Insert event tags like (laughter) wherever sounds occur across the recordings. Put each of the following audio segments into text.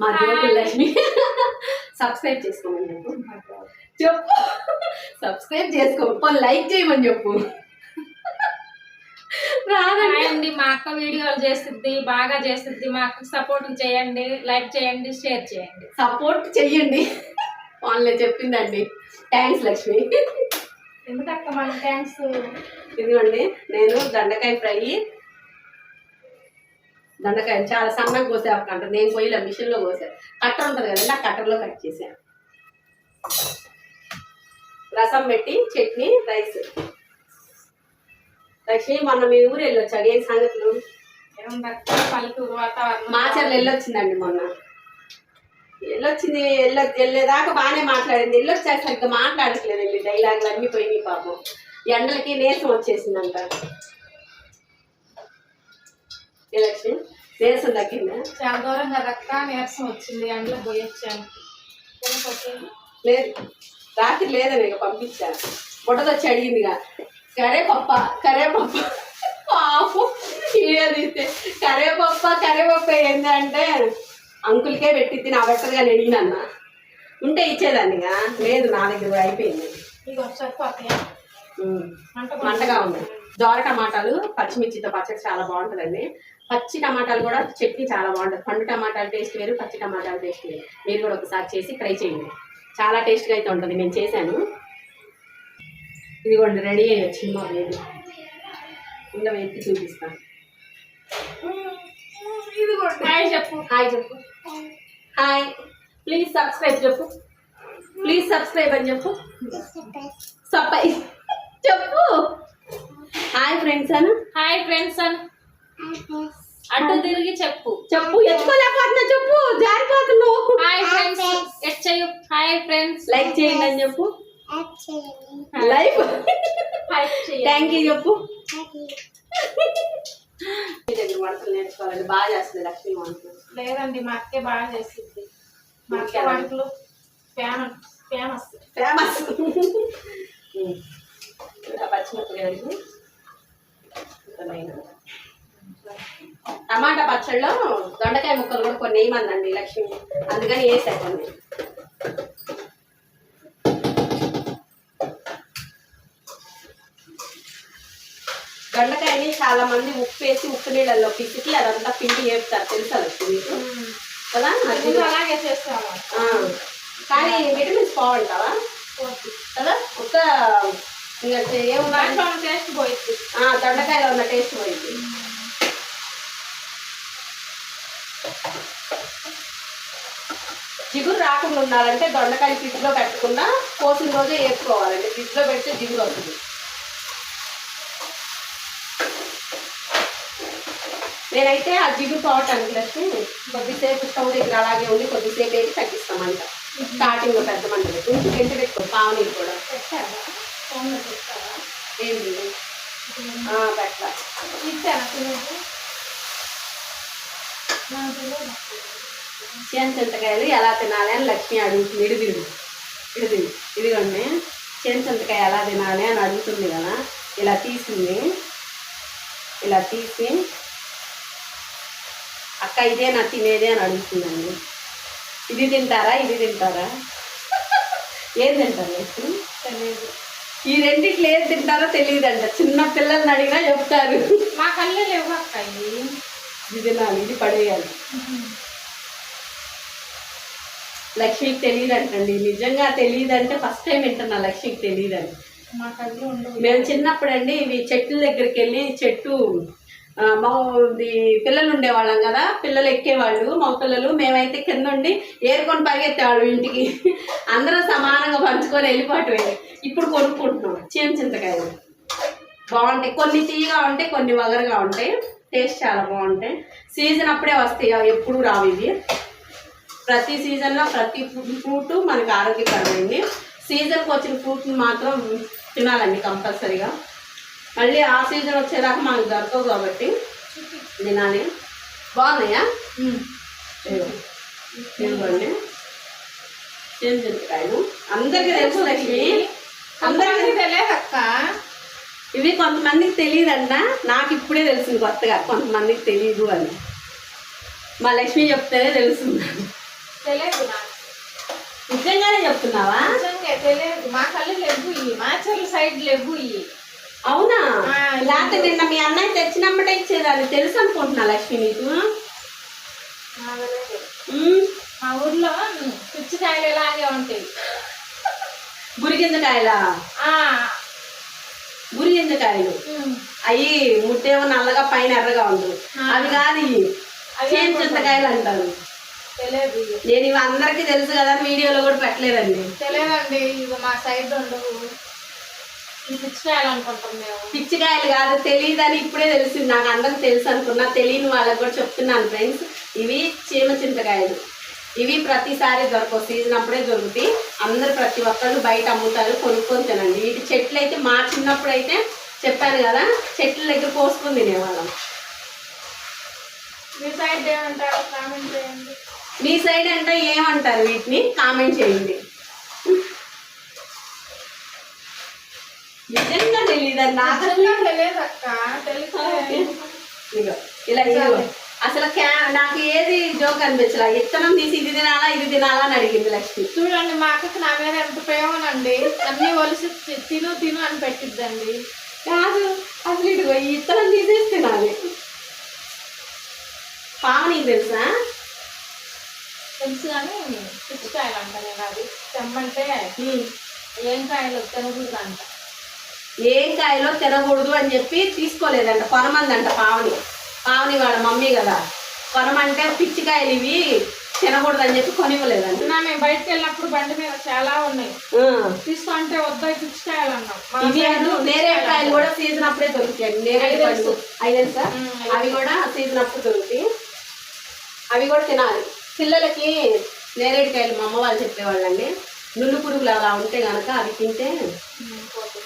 మా లక్ష్మి. సబ్స్క్రైబ్ చేసుకోమని చెప్పు. చెప్పు. సబ్స్క్రైబ్ చేసుకో. లైక్ చేయమని చెప్పు. రాదండి. మా అక్క వీడియోలు చేస్తుంది బాగా చేస్తుంది మా అక్కకి సపోర్ట్ చేయండి లైక్ చేయండి షేర్ చేయండి. సపోర్ట్ చెయ్యండి. వాళ్ళే చెప్పిందండి. థ్యాంక్స్ లక్ష్మి. ఎందుకక్క మన థ్యాంక్స్ ఇదిగోండి నేను దొండకాయ ఫ్రై దొండకాయ చాలా సన్నగా కోసే అంట నేను పోయిలా మిషన్లో కోసా. కట్టర్ ఉంటుంది కదండి ఆ కట్టర్లో కట్ చేసా. రసం పెట్టి చట్నీ రైస్. లక్ష్మి మొన్న మీ ఊరు వెళ్ళొచ్చాడు. ఏం సంగతులు? పల్లెటూరు వాతావరణం మాచర్లు వెళ్ళొచ్చిందండి మొన్న. వెళ్ళొచ్చింది వెళ్ళ వెళ్ళేదాకా బాగానే మాట్లాడింది. వెళ్ళొచ్చాక సరిగ్గా మాట్లాడట్లేదండి డైలాగులు అన్నీ పోయినాయి పాపం. ఎండలకి నీరసం వచ్చేసిందంట. ఏ లక్ష్మి నీరసం తగ్గిందా చాలా దూరం కదక్క నీరసం వచ్చింది ఎండలో పోయి వచ్చాను పోకపోతే లేదు రాత్రి లేదని ఇక పంపించాను. బుట్టది వచ్చి అడిగిందిగా కరే పప్ప కరే పప్ప పాపు వీడియో తీస్తే కరే పప్ప కరే పప్ప ఏంటంటే అంకుల్కే పెట్టిద్ది నా పెట్టదుగా అడిగినన్న. ఉంటే ఇచ్చేదాన్నిగా లేదు నా దగ్గర అయిపోయింది. మంటగా ఉంది. దోర టమాటాలు పచ్చిమిర్చితో పచ్చడి చాలా బాగుంటుందండి. పచ్చి టమాటాలు కూడా చట్నీ చాలా బాగుంటుంది. పండు టమాటాలు టేస్ట్ వేరు పచ్చి టమాటాలు టేస్ట్ వేరు. మీరు కూడా ఒకసారి చేసి ట్రై చేయండి. చాలా టేస్ట్గా అయితే ఉంటుంది. నేను చేశాను. ఇదిగోండి రెడీ అయ్యి వచ్చింది మా వేడి ఇంకా ఎత్తి చూపిస్తాను. హాయ్ చెప్పు. హాయ్ చెప్పు. హాయ్. ప్లీజ్ సబ్స్క్రైబ్ చెప్పు. ప్లీజ్ సబ్స్క్రైబ్ అని చెప్పు. సప్పై చెప్పు. హాయ్ ఫ్రెండ్స్ అను. హాయ్ ఫ్రెండ్స్ అని. అడ్డు తిరిగి చెప్పు. చెప్పు ఎత్తుకోలేకపోతున్నా చెప్పు జారిపోతున్నావు హాయ్ ఫ్రెండ్స్ ఎట్ చెయ్యు హాయ్ ఫ్రెండ్స్ లైక్ చేయండి అని చెప్పు. చెయ్యి థ్యాంక్ యూ చెప్పు దగ్గర వంటలు నేర్చుకోవాలండి బాగా చేస్తుంది లక్ష్మీ వంటలు లేదండి మా అక్కే బాగా చేస్తుంది మా అక్క వంటలు ఫేమస్. ఫేమస్ ఫేమస్ (laughs) పచ్చిమిరపకాయలు. టమాటా పచ్చడిలో దొండకాయ ముక్కలు కూడా కొన్ని వేయమందండి లక్ష్మి. అందుకని వేసా కొన్ని దొండకాయని చాలా మంది ఉప్పు వేసి ఉప్పు నీళ్ళల్లో పిసికి అదంతా పిండి వేపుతారు తెలుసా మీకు? కదా. అలాగే చేస్తాము. కానీ విటమిన్స్ బాగుంటావా? కదా? ఒక్క ఇంకా ఏమున్నా టేస్ట్ పోయింది దొండకాయలో ఉన్న టేస్ట్ పోయింది జిగురు రాకుండా ఉండాలంటే దొండకాయ ఫ్రిడ్జ్లో పెట్టకుండా కోసిన రోజే వేసుకోవాలండి. ఫ్రిడ్జ్లో పెడితే జిగురు వస్తుంది. నేనైతే ఆ జిగురు పోవటానికి లక్ష్మి. కొద్దిసేపు స్టవ్ దగ్గర అలాగే ఉండి కొద్దిసేపు వేసి తగ్గిస్తామంట స్టార్టింగ్లో పెద్ద మంట పెట్టి ఇంటికి గంట పెట్టుకో పావనీరు కూడా ఏంటి ఆ, పెట్టా ఇచ్చారా తినేది నాకు తెలియదు. చేను చింతకాయలు ఎలా తినాలి అని లక్ష్మి అడుగుతుంది. ఇడిదిడు ఇడిదిడు ఇదిగోండి చేను చింతకాయ ఎలా తినాలి అని అడుగుతుంది కదా. ఇలా తీసింది. ఇలా తీసి అక్క ఇదే నా తినేదే అని అడుగుతుందండి. ఇది తింటారా? ఇది తింటారా? ఏది తింటారు తెలియదు ఈ రెండిట్లో ఏది తింటారో తెలియదంట. చిన్న పిల్లల్ని అడిగినా చెప్తారు. మా కళ్ళే లేవు అక్క ఇవి ఇది తినాలి ఇది పడేయాలి. లక్ష్మికి తెలియదంటండి. నిజంగా తెలియదంటే ఫస్ట్ టైం వింటున్నా లక్ష్మికి తెలియదని. కళ్ళు ఉండవు. మేము చిన్నప్పుడు అండి ఇవి చెట్ల దగ్గరికి వెళ్ళి చెట్టు మా పిల్లలు ఉండేవాళ్ళం కదా పిల్లలు ఎక్కేవాళ్ళు మా పిల్లలు. మేమైతే కింద ఉండి ఏరుకొని పరిగెత్తేవాళ్ళం ఇంటికి. అందరూ సమానంగా పంచుకొని వెళ్ళిపోవటమే. ఇప్పుడు కొనుక్కుంటున్నాం. చిన్న చింతకాయలు. బాగుంటాయి. కొన్ని తీయగా ఉంటాయి కొన్ని వగరగా ఉంటాయి. టేస్ట్ చాలా బాగుంటాయి. సీజన్ అప్పుడే వస్తాయి. అవి ఎప్పుడు రావు ఇవి. ప్రతి సీజన్లో ప్రతి ఫ్రూట్ మనకి ఆరోగ్యకరమైంది. సీజన్కి వచ్చిన ఫ్రూట్ని మాత్రం తినాలండి కంపల్సరీగా. మళ్ళీ ఆ సీజన్ వచ్చేదాకా మనకు దొరకవు కాబట్టి తినాలి. బాగున్నాయా? చేను చింతకాయలు. అందరికీ తెలుసు లక్ష్మి. అందరికీ తెలియదు అక్క. ఇవి కొంతమందికి తెలియదంట నాకు ఇప్పుడే తెలిసింది కొత్తగా కొంతమందికి తెలియదు అని. మా లక్ష్మి చెప్తేనే తెలుస్తుంది. తెలియదు నిజంగానే చెప్తున్నావా? తెలియదు. మా కళ్ళు లేవు ఇవి. మా చెల్లి సైడ్ లేవు ఇవి. అవునా? లేకపోతే నిన్న మీ అన్నయ్య తెచ్చినమ్మటే ఇచ్చేదాన్ని. తెలుసు అనుకుంటున్నా లక్ష్మి నీకు. మా ఊర్లో పుచ్చికాయలు ఇలాగే ఉంటాయి. గురిగింజకాయల? గురిగింజకాయలు అవి ముట్టేమో నల్లగా పైన ఎర్రగా ఉంటుంది. అవి కాదు చింతకాయలు అంటారు. నేను ఇవి అందరికీ తెలుసు కదా వీడియోలో కూడా పెట్టలేదండి. తెలియదండి ఇక మా సైడ్ ఉండవు. పిచ్చికాయలు కాదు తెలియదని ఇప్పుడే తెలిసింది. నాకు అందరికి తెలుసు అనుకున్నా తెలియని వాళ్ళకి కూడా చెప్తున్నాను ఫ్రెండ్స్ ఇవి చీమ చింతకాయలు. ఇవి ప్రతిసారి దొరకవు. సీజన్ అప్పుడే దొరుకుతాయి. అందరు ప్రతి ఒక్కళ్ళు బయట అమ్ముతారు కొనుక్కొని తినండి. వీటి చెట్లు అయితే మా చిన్నప్పుడు అయితే చెప్పాను కదా చెట్ల దగ్గర కోసుకొని తినేవాళ్ళం. మీ సైడ్ ఏమంటారు? కామెంట్ చేయండి. మీ సైడ్ అంటే ఏమంటారు వీటిని? కామెంట్ చేయండి. నిజంగా తెలియదు నాకు తెలియదు అక్క ఇదిగో, ఇలా. అసలు క్యా నాకు ఏది జోక్ అనిపించలా. ఇత్తనం తీసి ఇది తినాలా ఇది తినాలా అని అడిగింది లక్ష్మి. చూడండి మా అక్కకి నా మీద ఎంత ప్రేమనండి. అన్ని ఒలిసి తిను తిను అని పెట్టిద్దండి. కాదు అసలు ఇదిగో ఈ ఇత్తనం తీసేసి తినాలి. పావని తెలుసా? తెలుసు కానీ పుచ్చికాయలు అంట నేను అది. తెమ్మంటే. ఏం కాయలు తినకూడదు అంట ఏం కాయలో తినకూడదు అని చెప్పి తీసుకోలేదంట కొనమందంట పావని. పావని వాళ్ళ మమ్మీ కదా. కొనమంటే పిచ్చికాయలు ఇవి తినకూడదు అని చెప్పి కొనివ్వలేదంట. నిన్న మేము బయటకు వెళ్ళినప్పుడు బండి మీద చాలా ఉన్నాయి. తీసుకుంటే వద్ద పుచ్చికాయలు అన్నాం మా ఇవి side అను నేరేడు కాయలు కూడా సీజన్ అప్పుడే దొరుకుతాయి. నేరేడు పండు. అవి సార్ అవి కూడా సీజన్ అప్పుడు దొరుకుతాయి. అవి కూడా తినాలి. పిల్లలకి నేరేడు కాయలు మా అమ్మ వాళ్ళు చెప్పేవాళ్ళండి. నున్ను పురుగులు అలా ఉంటే కనుక అవి తింటే.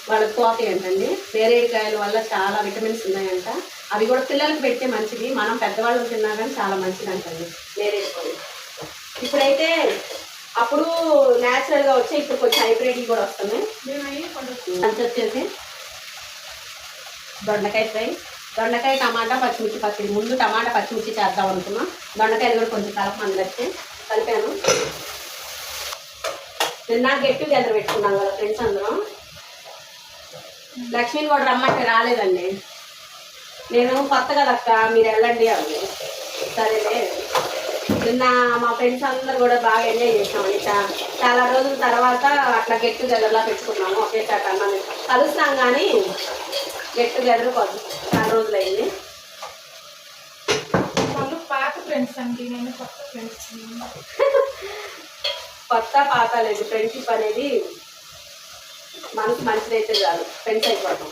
వాళ్ళకి పోతాయి అంటండి నేరేడు కాయల వల్ల చాలా విటమిన్స్ ఉన్నాయంట. అవి కూడా పిల్లలకు పెడితే మంచిది మనం పెద్దవాళ్ళు తిన్నా కానీ చాలా మంచిది అంటుంది నేరేడు ఇప్పుడైతే అప్పుడు న్యాచురల్గా వచ్చాయి ఇప్పుడు కొంచెం హైబ్రిడ్ కూడా వస్తున్నాయి. మేము కొంచెం వచ్చేసి దొండకాయ ఫ్రై దొండకాయ టమాటా పచ్చిమిర్చి పచ్చడి. ముందు టమాటా పచ్చిమిర్చి చేద్దాం అనుకున్నాం. దొండకాయలు కూడా కొంచెం కలప అందరికి కలిపాను. నిన్న గెట్ టుగెదర్ పెట్టుకున్నాం కదా ఫ్రెండ్స్ అందరం. లక్ష్మిని కూడా రమ్మంటే రాలేదండి. నేను కొత్త కదక్క మీరు వెళ్ళండి అంది. సరేలే. నిన్న మా ఫ్రెండ్స్ అందరు కూడా బాగా ఎంజాయ్ చేసాం ఇట్లా చాలా రోజుల తర్వాత అట్లా గెట్ టుగెదర్లా పెట్టుకున్నాము ఒకే చాట అన్నది. కలుస్తాం కానీ గెట్ టుగెదర్ కొద్ది చాలా రోజులైంది. వాళ్ళు పాత ఫ్రెండ్స్ అండి నేను కొత్త ఫ్రెండ్స్ కొత్త పాత లేదు ఫ్రెండ్షిప్ అనేది మనకి మంచిదైతే చాలు ఫ్రెండ్స్ అయిపోతాం.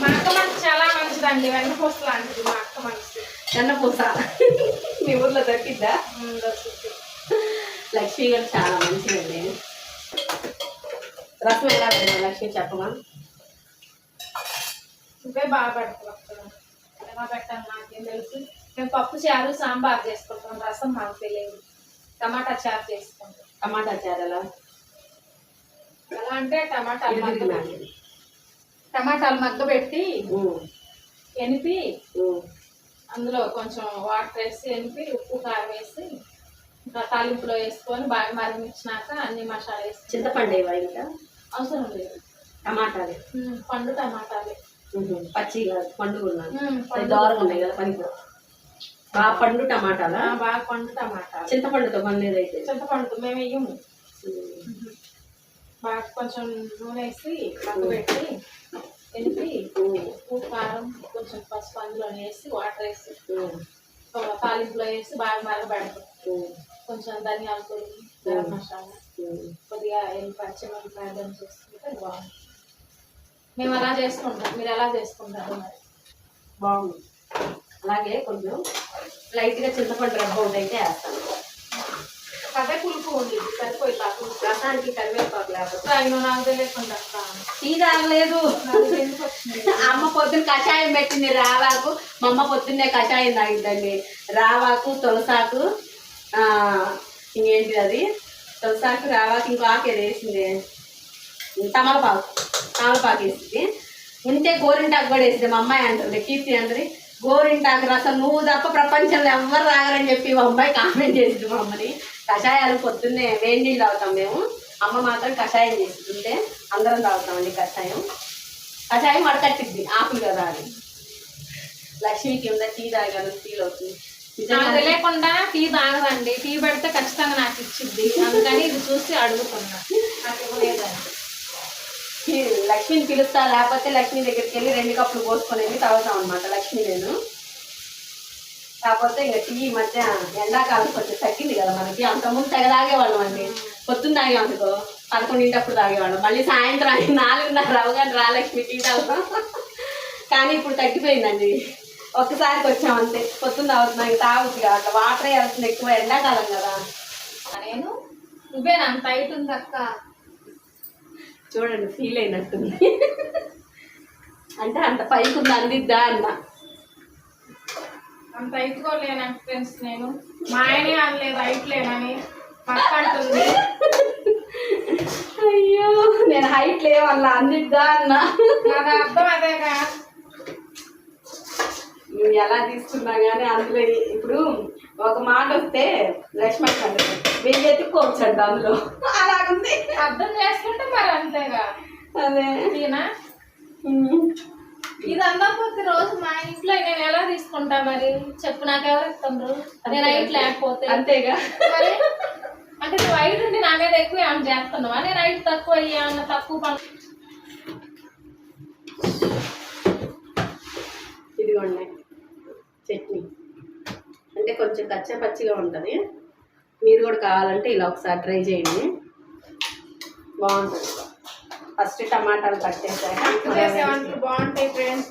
మా అక్క మనసు చాలా మంచిదండి వెన్నపూస లాంటిది మా అక్క మనసు. చిన్నపూస మీ ఊర్లో దొరికిద్దా? దొరుకుతుంది. లక్ష్మి గారు చాలా మంచిదండి. రసం ఎలా పెట్టాలి లక్ష్మి చెప్పమా? నువ్వే బాగా పెడతావు ఎలా పెట్టాలి నాకేం తెలుసు. మేము పప్పు చారు సాంబార్ చేసుకుంటాం. రసం మాకు తెలియదు. టమాటా చారు చేసుకుంటాం. టమాటా చారలా? ఎలా అంటే టమాటాలు మగ్గ టమాటాలు మగ్గబెట్టి ఎనిపి అందులో కొంచెం వాటర్ వేసి ఎనిపి ఉప్పు కారం వేసి ఇంకా తాలింపులో వేసుకొని బాగా మరిగించినాక అన్ని మసాలా వేసి చింతపండు ఇంకా? అవసరం లేదు. టమాటాలు. పండు టమాటాలు. పచ్చి పండు దూరంగా ఉన్నాయి కదా పనికి బాగా పండు టమాటాలా? బాగా పండు టమాటాలు. చింతపండుతో పండేది అయితే. చింతపండు మేము వేయము బాగా కొంచెం నూనె వేసి మగ్గబెట్టి ఎనిపి ఉప్పు కారం కొంచెం పసుపు అందులో వేసి వాటర్ వేసి పాలింపులో తాలింపులో వేసి బాగా మరగబెడతాం. కొంచెం ధనియాల పొడి గరం మసాలా కొద్దిగా పచ్చి మిరపకాయ చేసుకుంటే బాగుంది మేము అలా చేసుకుంటాం. మీరు ఎలా చేసుకుంటారు మరి? బాగుంది. అలాగే కొంచెం లైట్గా చింతపండు రబ్బ ఒకటి అయితే కదే పులుపు ఉంది సరిపోయి రసానికి కరివేపాకు లేకపోతే ఆయన నాకు తెలియకుండా టీ తాగలేదు అమ్మ పొద్దున్న కషాయం పెట్టింది రావాకు మా అమ్మ పొద్దున్నే కషాయం తాగిద్దండి రావాకు తులసాకు ఇంకేంటి అది తులసాకు రావాకు ఇంకో ఆకు వేసింది తమలపాకు తమలపాకు వేసింది ఉంటే గోరింటాకు కూడా వేసింది మా అమ్మాయి అంటుంది కీర్తి అంటుంది గోరింటాకు రసం నువ్వు తప్ప ప్రపంచంలో ఎవ్వరు తాగరని చెప్పి మా అమ్మాయి కామెంట్ చేసింది మా అమ్మని. కషాయాలు పొద్దున్నే వేడి నీళ్ళు తాగుతాం మేము. అమ్మ మాత్రం కషాయం చేస్తుంటే అందరం తాగుతామండి కషాయం. కషాయం వడకట్టిద్ది ఆకులు కదా అని లక్ష్మికి ఉందా టీ తాగాను టీలో అవుతుంది. నాకు తెలియకుండా టీ తాగదండి. టీ పెడితే ఖచ్చితంగా నాకు ఇచ్చిద్ది. అందుకని ఇది చూసి అడుగుతున్నా. నాకు ఇవ్వలేదండి. లక్ష్మిని పిలుస్తా లేకపోతే లక్ష్మి దగ్గరికి వెళ్ళి రెండు కప్పులు పోసుకొని వెళ్ళి తాగుతాం అనమాట లక్ష్మి నేను. కాకపోతే ఇంకా టీ ఈ మధ్య ఎండాకాలం కొంచెం తగ్గింది కదా మనకి అంతకుముందు తెగ తాగేవాళ్ళం అండి. పొద్దున్న తాగాం అనుకో పదకొండింటప్పుడు తాగేవాళ్ళం. మళ్ళీ సాయంత్రం నాలుగున్నర అవగానే రా లక్ష్మి టీ తాగుతాం కానీ ఇప్పుడు తగ్గిపోయిందండి. ఒక్కసారికి వచ్చాం అంతే. పొద్దున్న తాగుతున్నాం ఇంకా కదా. అట్లా వాటర్ వెళ్తుంది ఎక్కువ ఎండాకాలం కదా. నేను నువ్వే అంత టైట్ ఉంది అక్క. చూడండి ఫీల్ అయినట్టుంది. అంటే అంత పైకి ఉంది అందిద్దా అన్న. అంత అయిపోలేనంట ఫ్రెండ్స్ నేను. మా ఆయనే అనలేదు హైట్ లేనని పక్క అంటుంది అయ్యో నేను హైట్ లేవల్లా అందిద్దా అన్న. నాకు అర్థం అదేగా నువ్వు ఎలా తీసుకున్నా కానీ అందులో ఇప్పుడు ఒక మాట వస్తే లక్ష్మణ్ అంటే వెయ్యి ఎత్తుకోవచ్చు అంట అందులో. అలాగుంది. అర్థం చేసుకుంటే మరి అంతేగా. అదే. ఈయన ఇంట్లో నేను ఎలా తీసుకుంటా మరి? చెప్పు నాకు ఎవరు ఇస్తుండ్రు? నేను హైట్ లేకపోతే. అంతేగా. మరి? అంటే నువ్వు హైట్ ఉండి నా మీద ఎక్కువ ఏమైనా చేస్తున్నావా? నేను హైట్ తక్కువ ఏమన్నా తక్కువ పని ఇదిగోండి. చట్నీ. అంటే కొంచెం కచ్చా పచ్చిగా ఉంటుంది. మీరు కూడా కావాలంటే ఇలా ఒకసారి ట్రై చేయండి. బాగుంటుంది. ఫస్ట్ టమాటాలు కట్ చేశాక చేసేవంటలు బాగుంటాయి ఫ్రెండ్స్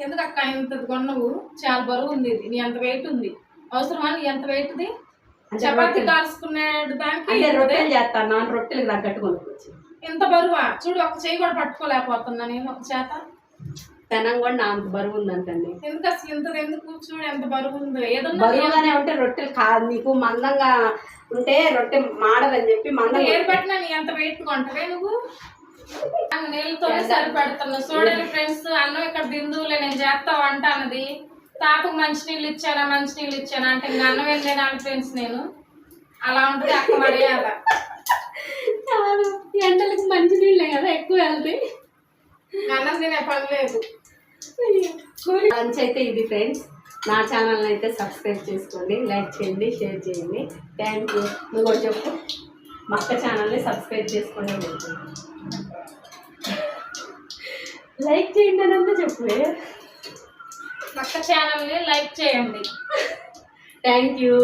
ఎందుకు అక్క ఇంత కొన్నవు చాలా బరువు ఉంది ఇది. నీ ఎంత వెయిట్ ఉంది. అవసరమా నీ ఎంత వెయిట్ది చపాతి రొట్టెలు- కాల్చుకునే దానికి రొట్టెలు చేస్తాను నాన్న రొట్టెలకు తగ్గట్టు కొనుక్కొచ్చి ఇంత బరువా? చూడు ఒక చెయ్యి కూడా పట్టుకోలేకపోతున్నా నేను ఒక చేత. పెనం కూడా నా అంత బరువు ఉందంటండి. ఎందుకు అసలు ఇంత ఎందుకు? చూడు ఎంత బరువు ఉందో. ఏదన్నా బరువుగానే ఉంటే రొట్టెలు కాదు నీకు మందంగా ఉంటే రొట్టె మాడదని చెప్పి మందం ఏరు పెట్టినా నీ ఎంత వెయిట్ కొంటవే నువ్వు? నీళ్ళతోనే సరి పెడుతున్నా చూడండి ఫ్రెండ్స్ అన్నం ఇక్కడ బిందువులే నేను చేస్తా వంట అన్నది. తాతకు మంచి నీళ్ళు ఇచ్చానా మంచి నీళ్ళు ఇచ్చానా అంటే ఇంకా అన్నం ఏం తినాలి ఫ్రెండ్స్ నేను? అలా ఉంటుంది అక్క మర్యాద. ఎండలకు మంచి నీళ్ళే కదా ఎక్కువ వెళ్తాయి అన్నం తినే పని లేదు. లంచ్ అయితే ఇది ఫ్రెండ్స్. నా ఛానల్ అయితే సబ్స్క్రైబ్ చేసుకోండి లైక్ చేయండి షేర్ చేయండి. థ్యాంక్ యూ నువ్వు చెప్పు. మా అక్క ఛానల్ని సబ్స్క్రైబ్ చేసుకోండి. లైక్ చేయండి అని అంతా చెప్పు పక్క ఛానల్ని లైక్ చేయండి. (laughs) Thank you